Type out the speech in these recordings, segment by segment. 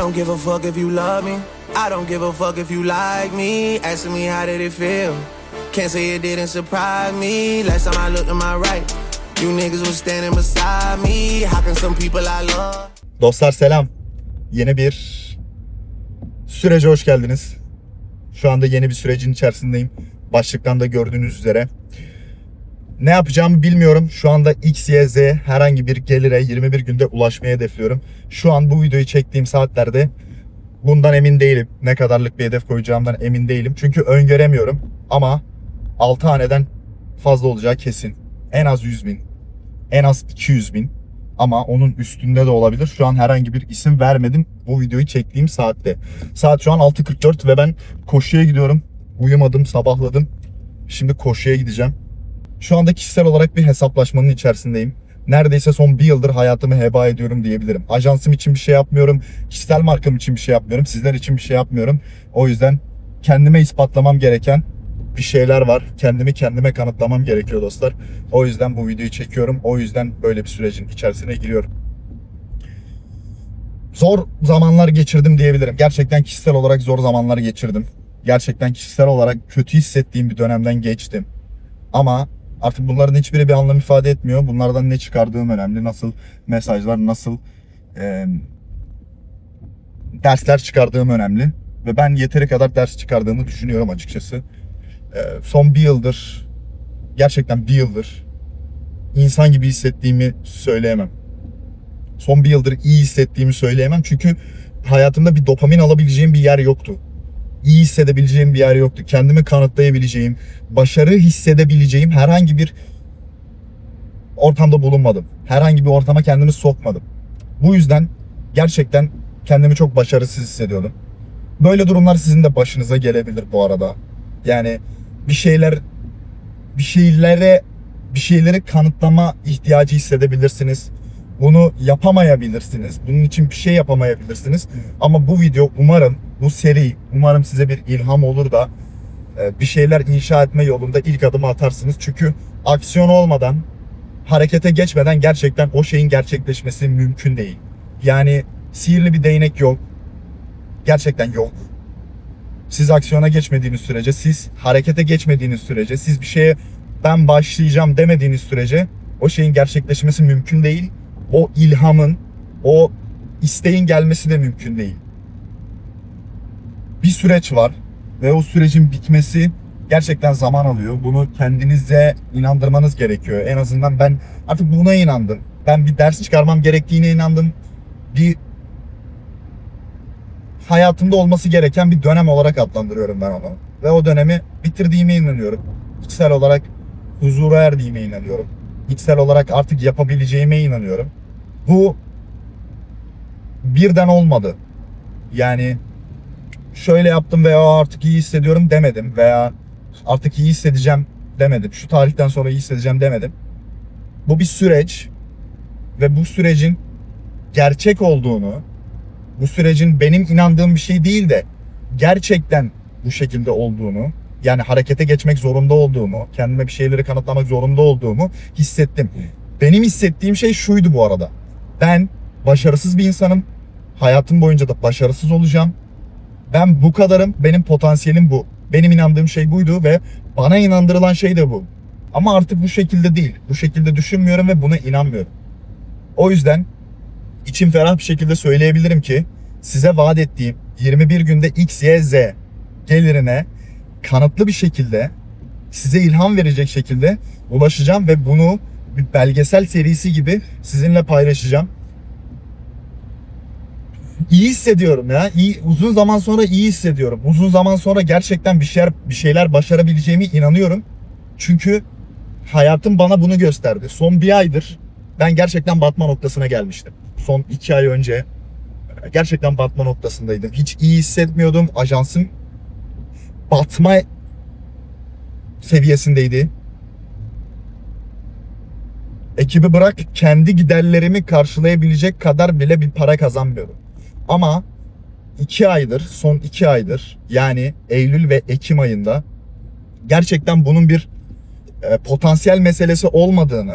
don't give a fuck if you love me. I don't give a fuck if you like me. Asking me how did it feel? Can't say it didn't surprise me. Last time I looked to my right, you niggas was standing beside me. How can some people I love? Dostlar selam. Yeni bir sürece hoş geldiniz. Şu anda yeni bir sürecin içerisindeyim. Başlıktan da gördüğünüz üzere. Ne yapacağımı bilmiyorum. Şu anda X, Y, Z herhangi bir gelire 21 günde ulaşmayı hedefliyorum. Şu an bu videoyu çektiğim saatlerde bundan emin değilim. Ne kadarlık bir hedef koyacağımdan emin değilim. Çünkü öngöremiyorum. Ama 6 haneden fazla olacağı kesin. En az 100 bin. En az 200 bin ama onun üstünde de olabilir. Şu an herhangi bir isim vermedim bu videoyu çektiğim saatte. Saat şu an 6.44 ve ben koşuya gidiyorum. Uyumadım, sabahladım. Şimdi koşuya gideceğim. Şu anda kişisel olarak bir hesaplaşmanın içerisindeyim. Neredeyse son bir yıldır hayatımı heba ediyorum diyebilirim. Ajansım için bir şey yapmıyorum. Kişisel markam için bir şey yapmıyorum. Sizler için bir şey yapmıyorum. O yüzden kendime ispatlamam gereken bir şeyler var. Kendimi kendime kanıtlamam gerekiyor dostlar. O yüzden bu videoyu çekiyorum. O yüzden böyle bir sürecin içerisine giriyorum. Zor zamanlar geçirdim diyebilirim. Gerçekten kişisel olarak zor zamanlar geçirdim. Gerçekten kişisel olarak kötü hissettiğim bir dönemden geçtim. Ama artık bunların hiçbiri bir anlam ifade etmiyor. Bunlardan ne çıkardığım önemli. Nasıl mesajlar, nasıl e, dersler çıkardığım önemli. Ve ben yeteri kadar ders çıkardığımı düşünüyorum açıkçası. E, son bir yıldır, gerçekten bir yıldır insan gibi hissettiğimi söyleyemem. Son bir yıldır iyi hissettiğimi söyleyemem. Çünkü hayatımda bir dopamin alabileceğim bir yer yoktu iyi hissedebileceğim bir yer yoktu. Kendimi kanıtlayabileceğim, başarı hissedebileceğim herhangi bir ortamda bulunmadım. Herhangi bir ortama kendimi sokmadım. Bu yüzden gerçekten kendimi çok başarısız hissediyordum. Böyle durumlar sizin de başınıza gelebilir bu arada. Yani bir şeyler bir şeylere bir şeyleri kanıtlama ihtiyacı hissedebilirsiniz. Bunu yapamayabilirsiniz. Bunun için bir şey yapamayabilirsiniz. Ama bu video umarım bu seri umarım size bir ilham olur da e, bir şeyler inşa etme yolunda ilk adımı atarsınız. Çünkü aksiyon olmadan harekete geçmeden gerçekten o şeyin gerçekleşmesi mümkün değil. Yani sihirli bir değnek yok. Gerçekten yok. Siz aksiyona geçmediğiniz sürece, siz harekete geçmediğiniz sürece, siz bir şeye ben başlayacağım demediğiniz sürece o şeyin gerçekleşmesi mümkün değil. O ilhamın, o isteğin gelmesi de mümkün değil. Bir süreç var ve o sürecin bitmesi gerçekten zaman alıyor. Bunu kendinize inandırmanız gerekiyor. En azından ben artık buna inandım. Ben bir ders çıkarmam gerektiğine inandım. Bir hayatımda olması gereken bir dönem olarak adlandırıyorum ben onu. Ve o dönemi bitirdiğime inanıyorum. İçsel olarak huzura erdiğime inanıyorum. İçsel olarak artık yapabileceğime inanıyorum. Bu birden olmadı. Yani şöyle yaptım veya artık iyi hissediyorum demedim veya artık iyi hissedeceğim demedim. Şu tarihten sonra iyi hissedeceğim demedim. Bu bir süreç ve bu sürecin gerçek olduğunu, bu sürecin benim inandığım bir şey değil de gerçekten bu şekilde olduğunu, yani harekete geçmek zorunda olduğumu, kendime bir şeyleri kanıtlamak zorunda olduğumu hissettim. Benim hissettiğim şey şuydu bu arada. Ben başarısız bir insanım. Hayatım boyunca da başarısız olacağım. Ben bu kadarım. Benim potansiyelim bu. Benim inandığım şey buydu ve bana inandırılan şey de bu. Ama artık bu şekilde değil. Bu şekilde düşünmüyorum ve buna inanmıyorum. O yüzden içim ferah bir şekilde söyleyebilirim ki size vaat ettiğim 21 günde X, Y, Z gelirine kanıtlı bir şekilde size ilham verecek şekilde ulaşacağım ve bunu bir belgesel serisi gibi sizinle paylaşacağım. İyi hissediyorum ya. İyi, uzun zaman sonra iyi hissediyorum. Uzun zaman sonra gerçekten bir şeyler bir şeyler başarabileceğimi inanıyorum. Çünkü hayatım bana bunu gösterdi. Son bir aydır ben gerçekten batma noktasına gelmiştim. Son iki ay önce gerçekten batma noktasındaydım. Hiç iyi hissetmiyordum. Ajansım batma seviyesindeydi. Ekibi bırak kendi giderlerimi karşılayabilecek kadar bile bir para kazanmıyorum. Ama iki aydır, son iki aydır yani Eylül ve Ekim ayında gerçekten bunun bir e, potansiyel meselesi olmadığını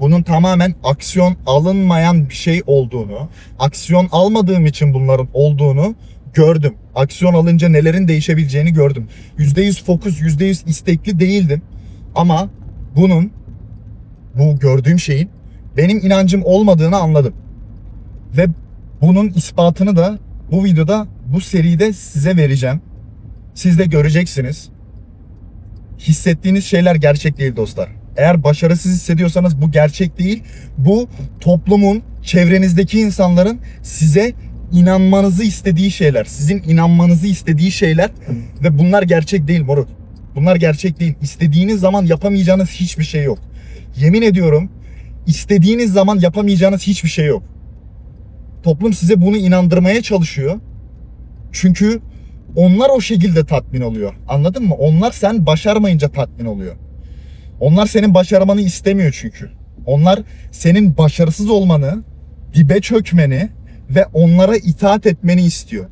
bunun tamamen aksiyon alınmayan bir şey olduğunu, aksiyon almadığım için bunların olduğunu gördüm. Aksiyon alınca nelerin değişebileceğini gördüm. %100 fokus, %100 istekli değildim. Ama bunun bu gördüğüm şeyin benim inancım olmadığını anladım. Ve bunun ispatını da bu videoda, bu seride size vereceğim. Siz de göreceksiniz. Hissettiğiniz şeyler gerçek değil dostlar. Eğer başarısız hissediyorsanız bu gerçek değil. Bu toplumun, çevrenizdeki insanların size inanmanızı istediği şeyler. Sizin inanmanızı istediği şeyler ve bunlar gerçek değil moruk. Bunlar gerçek değil. İstediğiniz zaman yapamayacağınız hiçbir şey yok. Yemin ediyorum istediğiniz zaman yapamayacağınız hiçbir şey yok. Toplum size bunu inandırmaya çalışıyor. Çünkü onlar o şekilde tatmin oluyor. Anladın mı? Onlar sen başarmayınca tatmin oluyor. Onlar senin başarmanı istemiyor çünkü. Onlar senin başarısız olmanı, dibe çökmeni ve onlara itaat etmeni istiyor.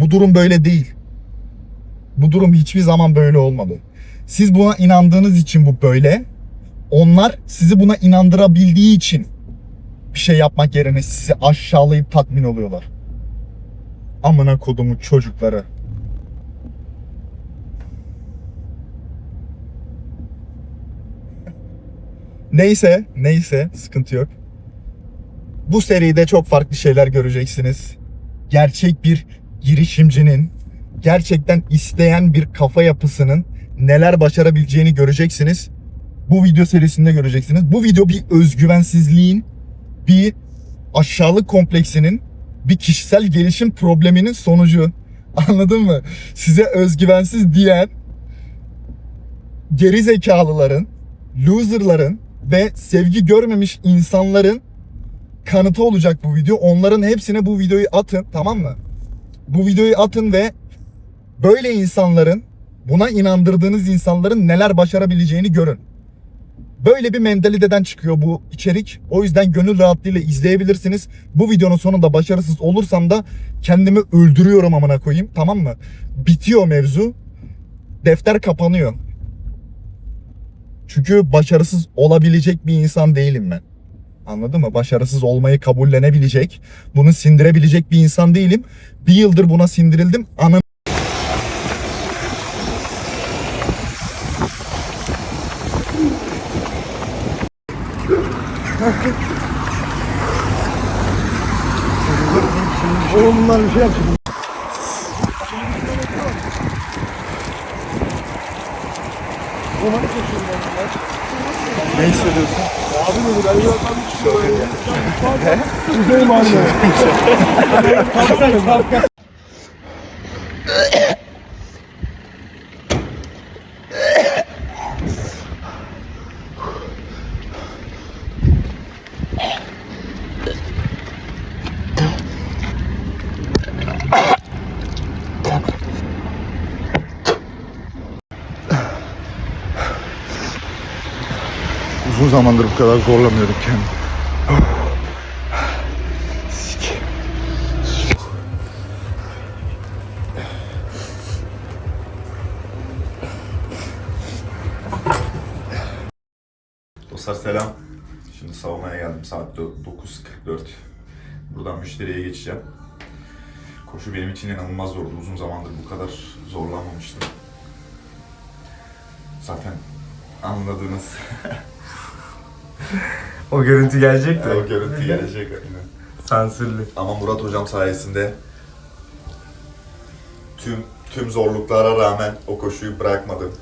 Bu durum böyle değil. Bu durum hiçbir zaman böyle olmadı. Siz buna inandığınız için bu böyle. Onlar sizi buna inandırabildiği için bir şey yapmak yerine sizi aşağılayıp tatmin oluyorlar. Amına kodumu çocukları. Neyse, neyse sıkıntı yok. Bu seride çok farklı şeyler göreceksiniz. Gerçek bir girişimcinin, gerçekten isteyen bir kafa yapısının neler başarabileceğini göreceksiniz. Bu video serisinde göreceksiniz. Bu video bir özgüvensizliğin, bir aşağılık kompleksinin, bir kişisel gelişim probleminin sonucu. Anladın mı? Size özgüvensiz diyen geri zekalıların, loserların ve sevgi görmemiş insanların kanıtı olacak bu video. Onların hepsine bu videoyu atın tamam mı? Bu videoyu atın ve böyle insanların buna inandırdığınız insanların neler başarabileceğini görün. Böyle bir mentaliteden çıkıyor bu içerik. O yüzden gönül rahatlığıyla izleyebilirsiniz. Bu videonun sonunda başarısız olursam da kendimi öldürüyorum amına koyayım. Tamam mı? Bitiyor mevzu. Defter kapanıyor. Çünkü başarısız olabilecek bir insan değilim ben. Anladın mı? Başarısız olmayı kabullenebilecek, bunu sindirebilecek bir insan değilim. Bir yıldır buna sindirildim. Anam bir şey yapsın. ne hissediyorsun? Abi dedi ben zaten bir şey yok. Güzelim abi. Kalk kalk kalk. Zamandır bu kadar zorlamıyordum kendimi. Dostlar selam. Şimdi savunmaya geldim. Saat dö- 9.44. Buradan müşteriye geçeceğim. Koşu benim için inanılmaz zordu. Uzun zamandır bu kadar zorlanmamıştım. Zaten anladığınız O görüntü gelecek de. o görüntü gelecek. aynen. Sansürlü. Ama Murat hocam sayesinde tüm tüm zorluklara rağmen o koşuyu bırakmadım.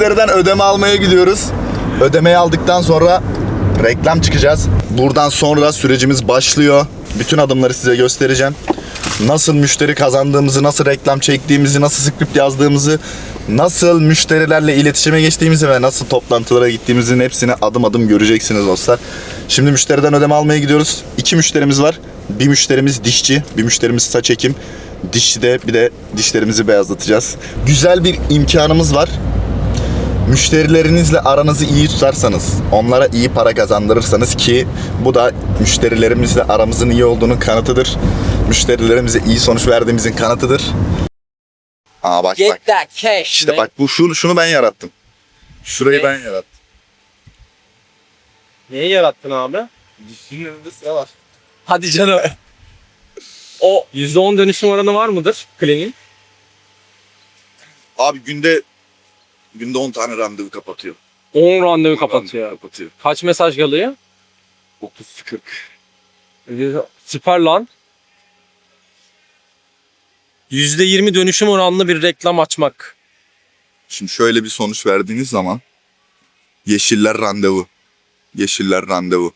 Müşteriden ödeme almaya gidiyoruz. Ödemeyi aldıktan sonra reklam çıkacağız. Buradan sonra sürecimiz başlıyor. Bütün adımları size göstereceğim. nasıl müşteri kazandığımızı, nasıl reklam çektiğimizi, nasıl script yazdığımızı, nasıl müşterilerle iletişime geçtiğimizi ve nasıl toplantılara gittiğimizin hepsini adım adım göreceksiniz dostlar. Şimdi müşteriden ödeme almaya gidiyoruz. İki müşterimiz var. Bir müşterimiz dişçi, bir müşterimiz saç ekim. Dişçide bir de dişlerimizi beyazlatacağız. Güzel bir imkanımız var. Müşterilerinizle aranızı iyi tutarsanız, onlara iyi para kazandırırsanız ki bu da müşterilerimizle aramızın iyi olduğunun kanıtıdır. Müşterilerimize iyi sonuç verdiğimizin kanıtıdır. Aa bak bak. Get that cash. İşte man. bak bu şunu, şunu ben yarattım. Şurayı ben yarattım. Neyi yarattın abi? Dişinin önünde sıra var. Hadi canım. o %10 dönüşüm oranı var mıdır kliniğin? Abi günde günde 10 tane randevu kapatıyor. 10 randevu kapatıyor. Kapatıyor. Kaç mesaj kalıyor? 30 40. Süper lan. %20 dönüşüm oranlı bir reklam açmak. Şimdi şöyle bir sonuç verdiğiniz zaman yeşiller randevu. Yeşiller randevu.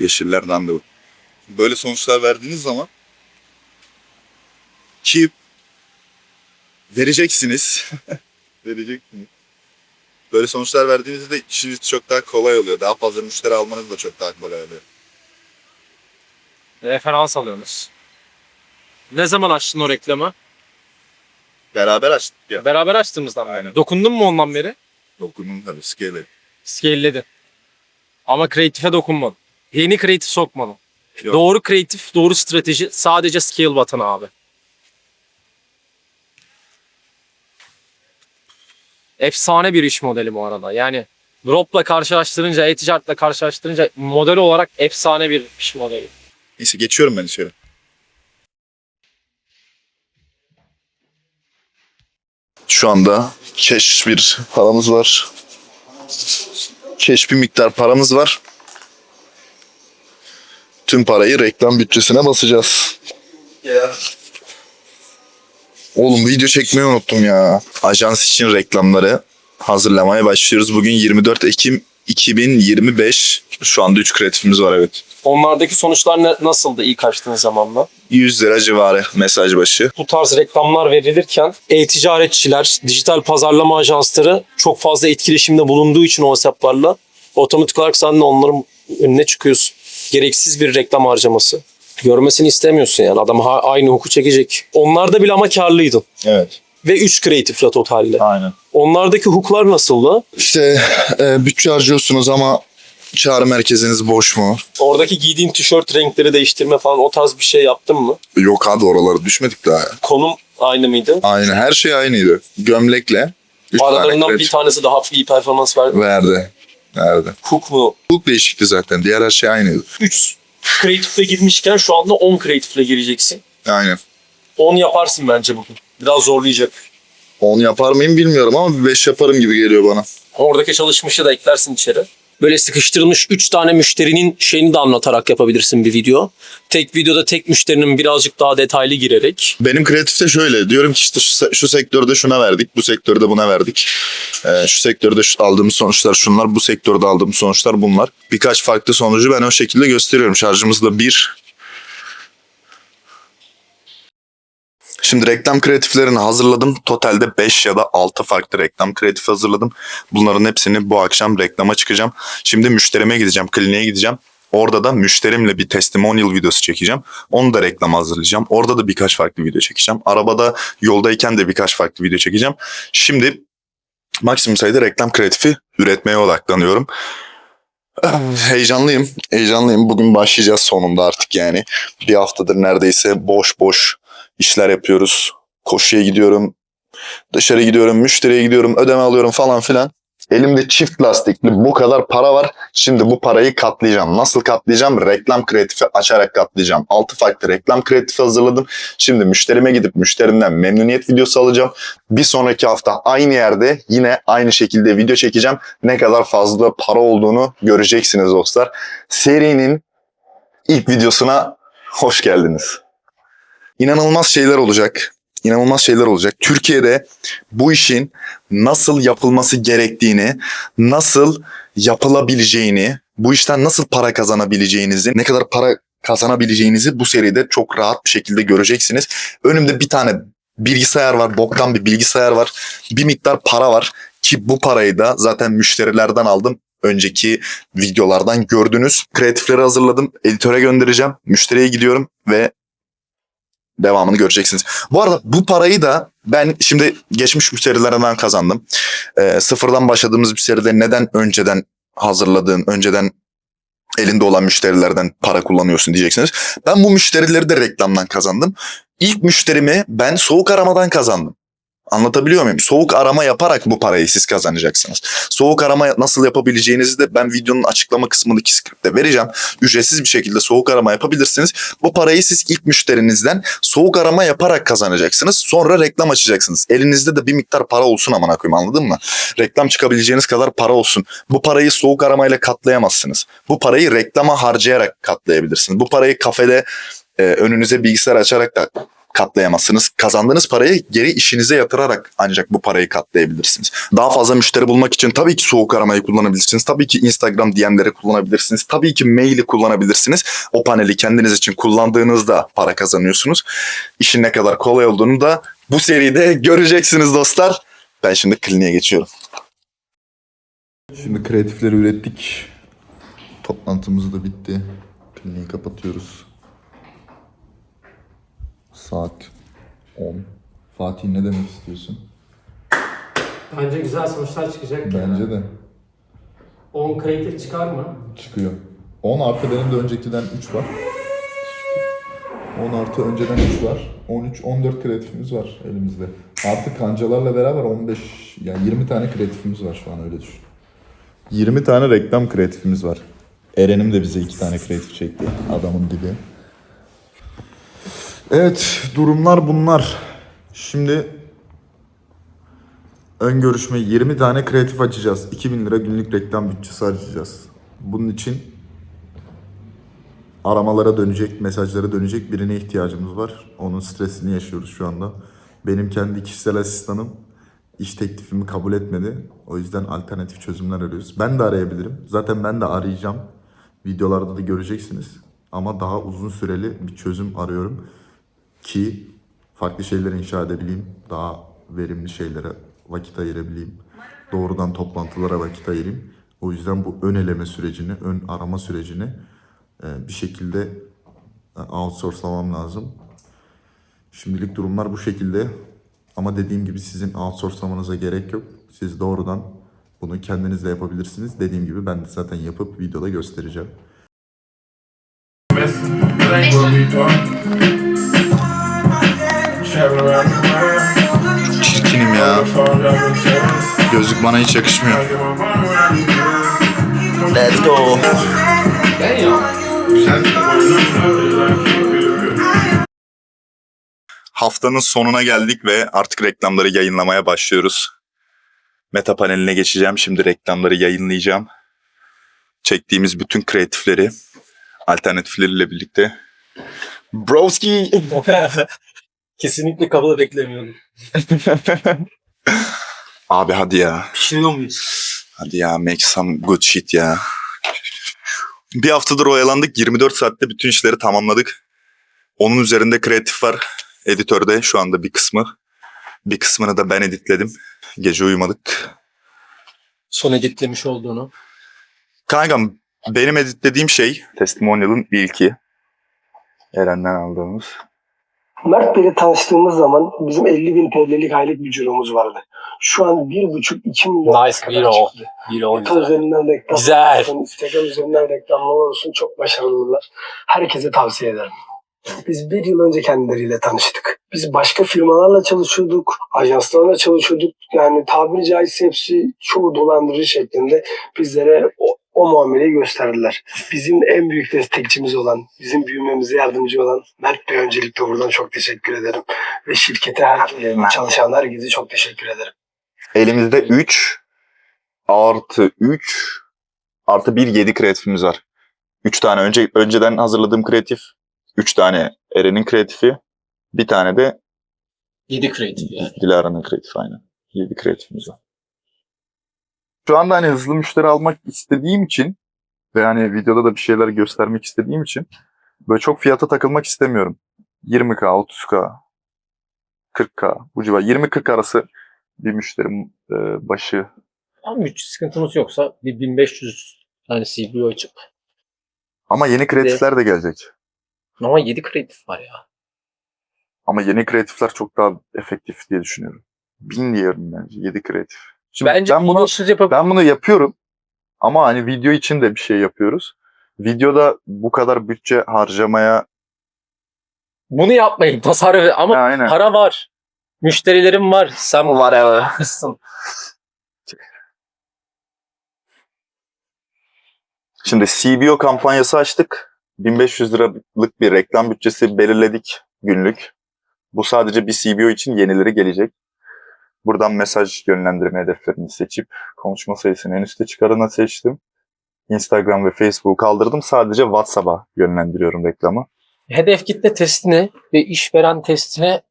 Yeşiller randevu. Böyle sonuçlar verdiğiniz zaman ki vereceksiniz. vereceksiniz. Böyle sonuçlar verdiğinizde işiniz çok daha kolay oluyor. Daha fazla müşteri almanız da çok daha kolay oluyor. Referans alıyorsunuz. Ne zaman açtın o reklamı? Beraber açtık ya. Beraber açtığımızdan beri. Aynen. Dokundun mu ondan beri? Dokunun tabii scale. Scale'ledin. Ama kreatife dokunmadın. Yeni kreatif sokmadın. Yok. Doğru kreatif, doğru strateji sadece scale button abi. Efsane bir iş modeli bu arada. Yani Drop'la karşılaştırınca, e-ticaretle karşılaştırınca model olarak efsane bir iş modeli. Neyse geçiyorum ben içeri. Şu anda cash bir paramız var. Cash bir miktar paramız var. Tüm parayı reklam bütçesine basacağız. Oğlum video çekmeyi unuttum ya. Ajans için reklamları hazırlamaya başlıyoruz. Bugün 24 Ekim 2025. Şu anda 3 kreatifimiz var evet. Onlardaki sonuçlar ne, nasıldı ilk açtığın zamanla? 100 lira civarı mesaj başı. bu tarz reklamlar verilirken e-ticaretçiler, dijital pazarlama ajansları çok fazla etkileşimde bulunduğu için o hesaplarla otomatik olarak sen de onların önüne çıkıyorsun. Gereksiz bir reklam harcaması. Görmesini istemiyorsun yani. Adam aynı huku çekecek. Onlarda bile ama karlıydın. Evet. Ve 3 kreatifle totalde. Aynen. Onlardaki hukuklar nasıldı? İşte e, bütçe harcıyorsunuz ama çağrı merkeziniz boş mu? Oradaki giydiğin tişört renkleri değiştirme falan o tarz bir şey yaptın mı? Yok abi oralara düşmedik daha. ya. Konum aynı mıydı? Aynı her şey aynıydı. Gömlekle. Üç tane Aralarından bir tanesi daha iyi performans verdi. verdi. Verdi. Hook mu? Hukuk değişikti zaten. Diğer her şey aynıydı. 3 kreatifle girmişken şu anda 10 kreatifle gireceksin. Aynen. 10 yaparsın bence bugün. Biraz zorlayacak. 10 yapar mıyım bilmiyorum ama bir 5 yaparım gibi geliyor bana. Oradaki çalışmışı da eklersin içeri. Böyle sıkıştırılmış 3 tane müşterinin şeyini de anlatarak yapabilirsin bir video. Tek videoda tek müşterinin birazcık daha detaylı girerek. Benim kreatifte şöyle. Diyorum ki işte şu, şu sektörde şuna verdik. Bu sektörde buna verdik. Ee, şu sektörde şu, aldığımız sonuçlar şunlar. Bu sektörde aldığımız sonuçlar bunlar. Birkaç farklı sonucu ben o şekilde gösteriyorum. Şarjımız da 1. Şimdi reklam kreatiflerini hazırladım. Totalde 5 ya da 6 farklı reklam kreatif hazırladım. Bunların hepsini bu akşam reklama çıkacağım. Şimdi müşterime gideceğim, kliniğe gideceğim. Orada da müşterimle bir testimonial videosu çekeceğim. Onu da reklama hazırlayacağım. Orada da birkaç farklı video çekeceğim. Arabada yoldayken de birkaç farklı video çekeceğim. Şimdi maksimum sayıda reklam kreatifi üretmeye odaklanıyorum. Heyecanlıyım. Heyecanlıyım. Bugün başlayacağız sonunda artık yani. Bir haftadır neredeyse boş boş işler yapıyoruz. Koşuya gidiyorum. Dışarı gidiyorum. Müşteriye gidiyorum. Ödeme alıyorum falan filan. Elimde çift lastikli bu kadar para var. Şimdi bu parayı katlayacağım. Nasıl katlayacağım? Reklam kreatifi açarak katlayacağım. 6 farklı reklam kreatifi hazırladım. Şimdi müşterime gidip müşterimden memnuniyet videosu alacağım. Bir sonraki hafta aynı yerde yine aynı şekilde video çekeceğim. Ne kadar fazla para olduğunu göreceksiniz dostlar. Serinin ilk videosuna hoş geldiniz. İnanılmaz şeyler olacak. İnanılmaz şeyler olacak. Türkiye'de bu işin nasıl yapılması gerektiğini, nasıl yapılabileceğini, bu işten nasıl para kazanabileceğinizi, ne kadar para kazanabileceğinizi bu seride çok rahat bir şekilde göreceksiniz. Önümde bir tane bilgisayar var, boktan bir bilgisayar var. Bir miktar para var ki bu parayı da zaten müşterilerden aldım. Önceki videolardan gördünüz. Kreatifleri hazırladım. Editöre göndereceğim. Müşteriye gidiyorum ve devamını göreceksiniz. Bu arada bu parayı da ben şimdi geçmiş müşterilerden kazandım. Ee, sıfırdan başladığımız bir seride neden önceden hazırladığın, önceden elinde olan müşterilerden para kullanıyorsun diyeceksiniz. Ben bu müşterileri de reklamdan kazandım. İlk müşterimi ben soğuk aramadan kazandım. Anlatabiliyor muyum? Soğuk arama yaparak bu parayı siz kazanacaksınız. Soğuk arama nasıl yapabileceğinizi de ben videonun açıklama kısmındaki skripte vereceğim. Ücretsiz bir şekilde soğuk arama yapabilirsiniz. Bu parayı siz ilk müşterinizden soğuk arama yaparak kazanacaksınız. Sonra reklam açacaksınız. Elinizde de bir miktar para olsun aman koyayım anladın mı? Reklam çıkabileceğiniz kadar para olsun. Bu parayı soğuk aramayla katlayamazsınız. Bu parayı reklama harcayarak katlayabilirsiniz. Bu parayı kafede e, önünüze bilgisayar açarak da katlayamazsınız. Kazandığınız parayı geri işinize yatırarak ancak bu parayı katlayabilirsiniz. Daha fazla müşteri bulmak için tabii ki soğuk aramayı kullanabilirsiniz. Tabii ki Instagram DM'leri kullanabilirsiniz. Tabii ki maili kullanabilirsiniz. O paneli kendiniz için kullandığınızda para kazanıyorsunuz. İşin ne kadar kolay olduğunu da bu seride göreceksiniz dostlar. Ben şimdi kliniğe geçiyorum. Şimdi kreatifleri ürettik. Toplantımız da bitti. Kliniği kapatıyoruz. Saat 10. Fatih ne demek istiyorsun? Bence güzel sonuçlar çıkacak. Bence de 10 kreatif çıkar mı? çıkıyor. 10 artı benim de öncekiden 3 var. 10 artı önceden 3 var. 13, 14 kreatifimiz var elimizde. Artı kancalarla beraber 15, yani 20 tane kreatifimiz var şu an öyle düşün. 20 tane reklam kreatifimiz var. Eren'im de bize 2 tane kreatif çekti. Adamın dibi. Evet, durumlar bunlar. Şimdi ön görüşme 20 tane kreatif açacağız. 2000 lira günlük reklam bütçesi harcayacağız. Bunun için aramalara dönecek, mesajlara dönecek birine ihtiyacımız var. Onun stresini yaşıyoruz şu anda. Benim kendi kişisel asistanım iş teklifimi kabul etmedi. O yüzden alternatif çözümler arıyoruz. Ben de arayabilirim. Zaten ben de arayacağım. Videolarda da göreceksiniz. Ama daha uzun süreli bir çözüm arıyorum ki farklı şeyler inşa edebileyim. Daha verimli şeylere vakit ayırabileyim. Doğrudan toplantılara vakit ayırayım. O yüzden bu ön eleme sürecini, ön arama sürecini e, bir şekilde e, outsourcelamam lazım. Şimdilik durumlar bu şekilde. Ama dediğim gibi sizin outsourcelamanıza gerek yok. Siz doğrudan bunu kendiniz de yapabilirsiniz. Dediğim gibi ben de zaten yapıp videoda göstereceğim. Çirkinim ya. Gözlük bana hiç yakışmıyor. Let's go. Haftanın sonuna geldik ve artık reklamları yayınlamaya başlıyoruz. Meta paneline geçeceğim. Şimdi reklamları yayınlayacağım. Çektiğimiz bütün kreatifleri alternatifleriyle birlikte. Broski. Kesinlikle kabul beklemiyordum. Abi hadi ya. Pişiriyor muyuz? Hadi ya make some good shit ya. Bir haftadır oyalandık. 24 saatte bütün işleri tamamladık. Onun üzerinde kreatif var. Editörde şu anda bir kısmı. Bir kısmını da ben editledim. Gece uyumadık. Son editlemiş olduğunu. Kankam benim editlediğim şey Testimonial'ın ilki. Eren'den aldığımız. Mert Bey'le tanıştığımız zaman bizim 50 bin TL'lik aylık bir ciromuz vardı. Şu an 1,5-2 milyon Nice, kadar o. çıktı. Bir o Twitter üzerinden reklam Güzel. olsun, Instagram üzerinden reklamlar olsun çok başarılılar. Herkese tavsiye ederim. Biz bir yıl önce kendileriyle tanıştık. Biz başka firmalarla çalışıyorduk, ajanslarla çalışıyorduk. Yani tabiri caizse hepsi çoğu dolandırıcı şeklinde bizlere o, o muameleyi gösterdiler. Bizim en büyük destekçimiz olan, bizim büyümemize yardımcı olan Mert Bey öncelikle buradan çok teşekkür ederim. Ve şirkete, her, çalışan herkese çok teşekkür ederim. Elimizde 3 artı 3 artı 1 7 kreatifimiz var. 3 tane önce önceden hazırladığım kreatif, 3 tane Eren'in kreatifi, bir tane de 7 kreatif yani. Dilara'nın kreatifi aynen. 7 kreatifimiz var. Şu anda hani hızlı müşteri almak istediğim için ve hani videoda da bir şeyler göstermek istediğim için Böyle çok fiyata takılmak istemiyorum. 20k, 30k, 40k bu civar. 20-40 arası bir müşterim e, başı. Ama bütçe sıkıntımız yoksa bir 1500 tane CPU açıp. Ama yeni kreatifler de gelecek. Ama 7 kreatif var ya. Ama yeni kreatifler çok daha efektif diye düşünüyorum. 1000 diyorum bence 7 kreatif. Şimdi Bence ben bunu 1500 yapabilir. ben bunu yapıyorum. Ama hani video için de bir şey yapıyoruz. Videoda bu kadar bütçe harcamaya Bunu yapmayın tasarruf ama aynen. para var. Müşterilerim var. Sen var ya. Şimdi CBO kampanyası açtık. 1500 liralık bir reklam bütçesi belirledik günlük. Bu sadece bir CBO için yenileri gelecek. Buradan mesaj yönlendirme hedeflerini seçip konuşma sayısını en üste çıkarana seçtim. Instagram ve Facebook kaldırdım. Sadece WhatsApp'a yönlendiriyorum reklamı. Hedef kitle testine ve işveren testine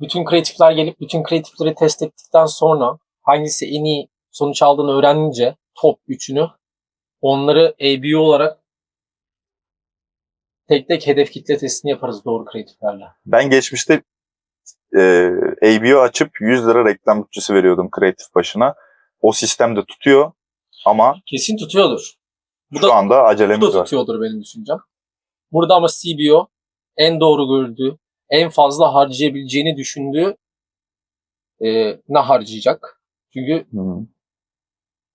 bütün kreatifler gelip bütün kreatifleri test ettikten sonra hangisi en iyi sonuç aldığını öğrenince top 3'ünü onları ABO olarak tek tek hedef kitle testini yaparız doğru kreatiflerle. Ben geçmişte e, ABO açıp 100 lira reklam bütçesi veriyordum kreatif başına. O sistem de tutuyor ama Kesin tutuyordur. Bu şu da, anda bu acelemiz da var. tutuyordur benim düşüncem. Burada ama CBO en doğru gördüğü, en fazla harcayabileceğini düşündüğü e, ne harcayacak? Çünkü Hı.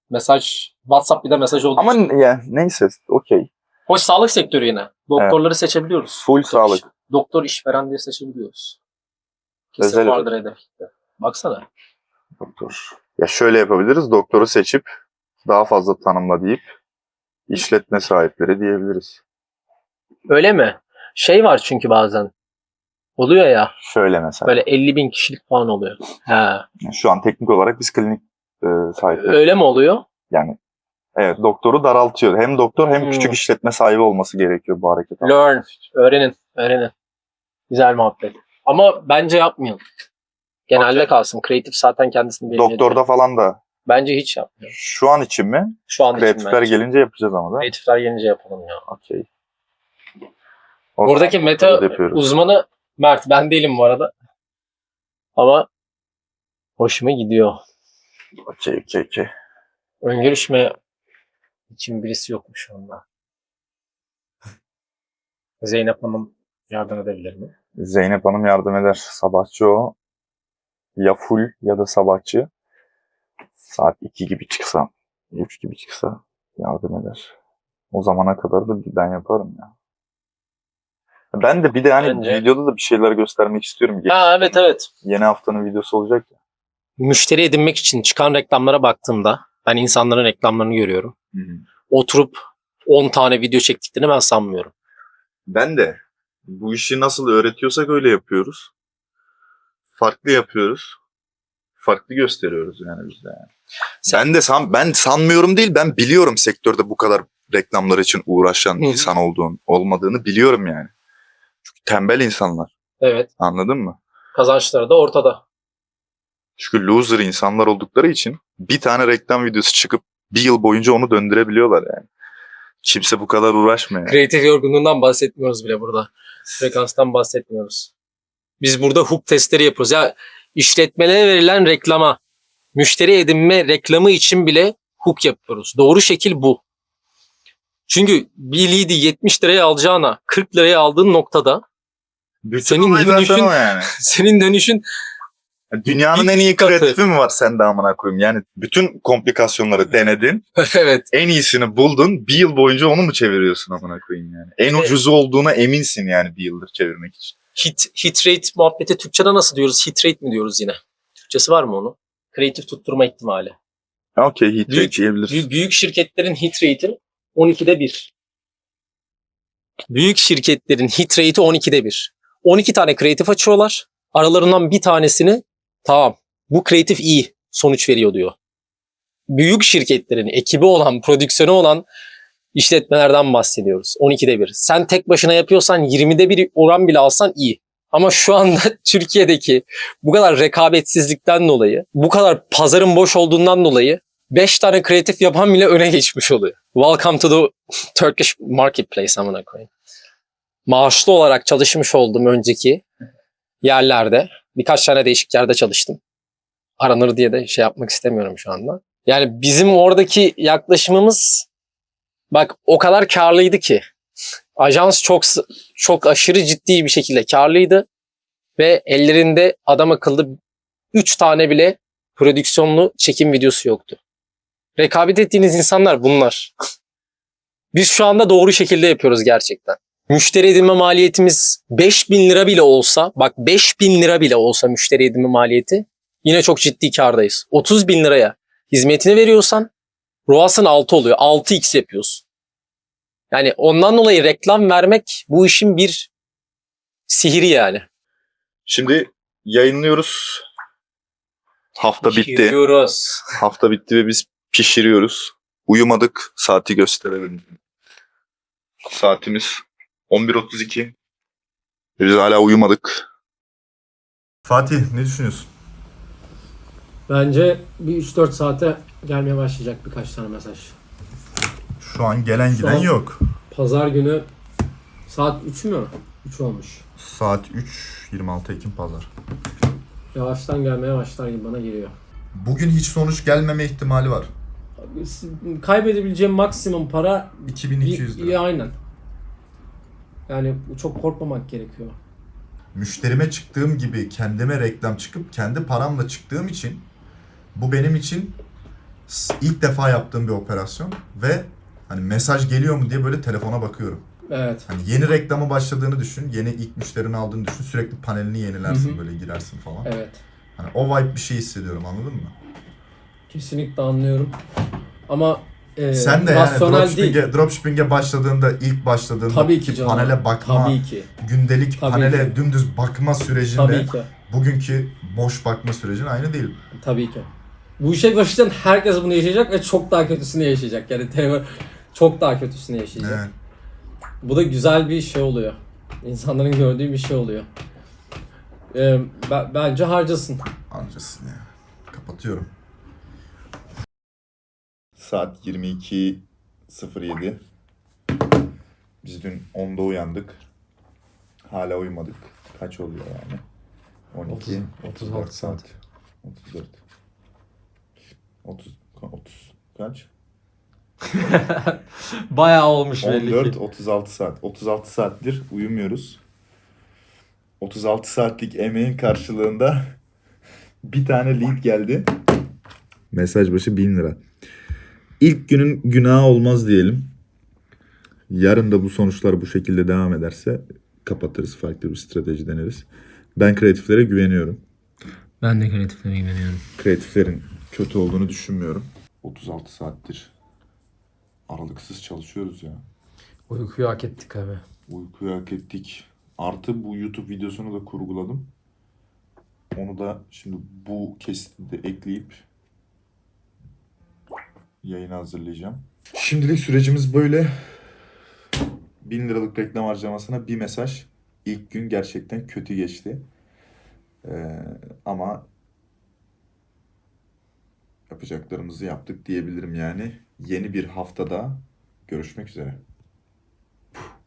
mesaj, WhatsApp bir de mesaj olduğu Ama ya neyse okey. Hoş sağlık sektörü yine. Doktorları seçebiliyoruz. Full sağlık. doktor işveren diye seçebiliyoruz. Kesin Özel vardır hedef kitle. Baksana. Doktor. Ya şöyle yapabiliriz. Doktoru seçip daha fazla tanımla deyip işletme sahipleri diyebiliriz. Öyle mi? Şey var çünkü bazen. Oluyor ya. Şöyle mesela. Böyle 50 bin kişilik falan oluyor. He. Şu an teknik olarak biz klinik e, sahipleri. Öyle mi oluyor? Yani evet doktoru daraltıyor. Hem doktor hem Hmm. küçük işletme sahibi olması gerekiyor bu hareket. Learn. Öğrenin. Öğrenin. Güzel muhabbet. Ama bence yapmayalım. Genelde kalsın. Kreatif zaten kendisini belli ediyor. Doktorda falan da Bence hiç yapmıyorum. şu an için mi? Şu an için Kreatifler bence. gelince yapacağız ama da. Kreatifler gelince yapalım ya. Okey. O Buradaki zaman meta yapıyoruz. uzmanı Mert. Ben değilim bu arada. Ama hoşuma gidiyor. Okey okey okey. Ön görüşme için birisi yokmuş onda. Zeynep Hanım yardım edebilir mi? Zeynep Hanım yardım eder. Sabahçı o. Ya full ya da sabahçı. Saat 2 gibi çıksa, 3 gibi çıksa yardım eder. O zamana kadar da ben yaparım ya. Ben de bir de hani Bence- videoda da bir şeyler göstermek istiyorum. Ha evet evet. Yeni haftanın videosu olacak ya. Müşteri edinmek için çıkan reklamlara baktığımda ben insanların reklamlarını görüyorum. Oturup 10 tane video çektiklerini ben sanmıyorum. Ben de bu işi nasıl öğretiyorsak öyle yapıyoruz. Farklı yapıyoruz. Farklı gösteriyoruz yani biz de. Yani. Ben de san, ben sanmıyorum değil ben biliyorum sektörde bu kadar reklamlar için uğraşan Hı hı. insan olduğunu olmadığını biliyorum yani. Çünkü tembel insanlar. Evet. Anladın mı? Kazançları da ortada. Çünkü loser insanlar oldukları için bir tane reklam videosu çıkıp bir yıl boyunca onu döndürebiliyorlar yani. Kimse bu kadar uğraşmıyor. Kreatif yorgunluğundan bahsetmiyoruz bile burada. Frekanstan bahsetmiyoruz. Biz burada hook testleri yapıyoruz. Ya işletmelere verilen reklama, müşteri edinme reklamı için bile hook yapıyoruz. Doğru şekil bu. Çünkü bir lead'i 70 liraya alacağına 40 liraya aldığın noktada Bütün Senin dönüşün- yani. senin dönüşün Dünyanın en iyi katı. kreatifi mi var sende amına koyayım? Yani bütün komplikasyonları denedin. evet En iyisini buldun. Bir yıl boyunca onu mu çeviriyorsun amına koyayım yani? En Evet. ucuzu olduğuna eminsin yani bir yıldır çevirmek için. hit, hit rate muhabbeti Türkçe'de nasıl diyoruz? Hit rate mi diyoruz yine? Türkçesi var mı onun? Kreatif tutturma ihtimali. Okey hit Büyük- rate diyebiliriz. Büyük, büyük şirketlerin hit rate'i 12'de 1. Büyük şirketlerin hit rate'i 12'de 1. 12 tane kreatif açıyorlar. Aralarından bir tanesini tamam bu kreatif iyi sonuç veriyor diyor. Büyük şirketlerin ekibi olan, prodüksiyonu olan işletmelerden bahsediyoruz. 12'de 1. Sen tek başına yapıyorsan 20'de 1 oran bile alsan iyi. Ama şu anda Türkiye'deki bu kadar rekabetsizlikten dolayı, bu kadar pazarın boş olduğundan dolayı 5 tane kreatif yapan bile öne geçmiş oluyor. Welcome to the Turkish marketplace amına koyayım. maaşlı olarak çalışmış olduğum önceki yerlerde birkaç tane değişik yerde çalıştım. Aranır diye de şey yapmak istemiyorum şu anda. Yani bizim oradaki yaklaşımımız bak o kadar karlıydı ki ajans çok çok aşırı ciddi bir şekilde karlıydı ve ellerinde adam akıllı 3 tane bile prodüksiyonlu çekim videosu yoktu. Rekabet ettiğiniz insanlar bunlar. Biz şu anda doğru şekilde yapıyoruz gerçekten. Müşteri edinme maliyetimiz 5000 lira bile olsa, bak 5000 lira bile olsa müşteri edinme maliyeti yine çok ciddi kardayız. 30 bin liraya hizmetini veriyorsan ROAS'ın 6 oluyor. 6x yapıyorsun. Yani ondan dolayı reklam vermek bu işin bir sihiri yani. Şimdi yayınlıyoruz. Hafta bitti. Pişiriyoruz. Hafta bitti ve biz pişiriyoruz. Uyumadık. Saati gösterelim. Saatimiz 11.32. Biz hala uyumadık. Fatih ne düşünüyorsun? Bence bir 3-4 saate gelmeye başlayacak birkaç tane mesaj. Şu an gelen Şu giden an- yok. Pazar günü saat 3 mü? 3 olmuş. Saat 3. 26 Ekim Pazar. Yavaştan gelmeye başlar gibi bana geliyor. Bugün hiç sonuç gelmeme ihtimali var. Kaybedebileceğim maksimum para 2200 bir- lira. iyi, aynen. Yani çok korkmamak gerekiyor. Müşterime çıktığım gibi kendime reklam çıkıp kendi paramla çıktığım için bu benim için ilk defa yaptığım bir operasyon ve hani mesaj geliyor mu diye böyle telefona bakıyorum. Evet. Hani yeni reklamı başladığını düşün, yeni ilk müşterini aldığını düşün, sürekli panelini yenilersin Hı hı. böyle girersin falan. Evet. Hani o vibe bir şey hissediyorum anladın mı? Kesinlikle anlıyorum. Ama e, Sen de yani dropshipping'e, dropshipping'e başladığında, ilk başladığında Tabii ki canım. panele bakma, Tabii ki. gündelik Tabii panele ki. dümdüz bakma sürecinde Tabii ki. bugünkü boş bakma sürecin aynı değil. Tabii ki. Bu işe başlayan herkes bunu yaşayacak ve çok daha kötüsünü yaşayacak. Yani telefon çok daha kötüsünü yaşayacak. Evet. Bu da güzel bir şey oluyor. İnsanların gördüğü bir şey oluyor. Ee, be- bence harcasın. Ancasın ya. Kapatıyorum. Saat 22.07. Biz dün 10'da uyandık. Hala uyumadık. Kaç oluyor yani? 12, 36 saat. 34. 30, 30 kaç? Bayağı olmuş 14, 36 saat. 36 saattir uyumuyoruz. 36 saatlik emeğin karşılığında bir tane lead geldi. Mesaj başı 1000 lira. İlk günün günahı olmaz diyelim. Yarın da bu sonuçlar bu şekilde devam ederse kapatırız. Farklı bir strateji deneriz. Ben kreatiflere güveniyorum. Ben de kreatiflere güveniyorum. Kreatiflerin kötü olduğunu düşünmüyorum. 36 saattir aralıksız çalışıyoruz ya. Uykuyu hak ettik abi. Uykuyu hak ettik. Artı bu YouTube videosunu da kurguladım. Onu da şimdi bu kesiti de ekleyip yayına hazırlayacağım. Şimdilik sürecimiz böyle. 1000 liralık reklam harcamasına bir mesaj. İlk gün gerçekten kötü geçti. Ee, ama yapacaklarımızı yaptık diyebilirim yani. Yeni bir haftada görüşmek üzere.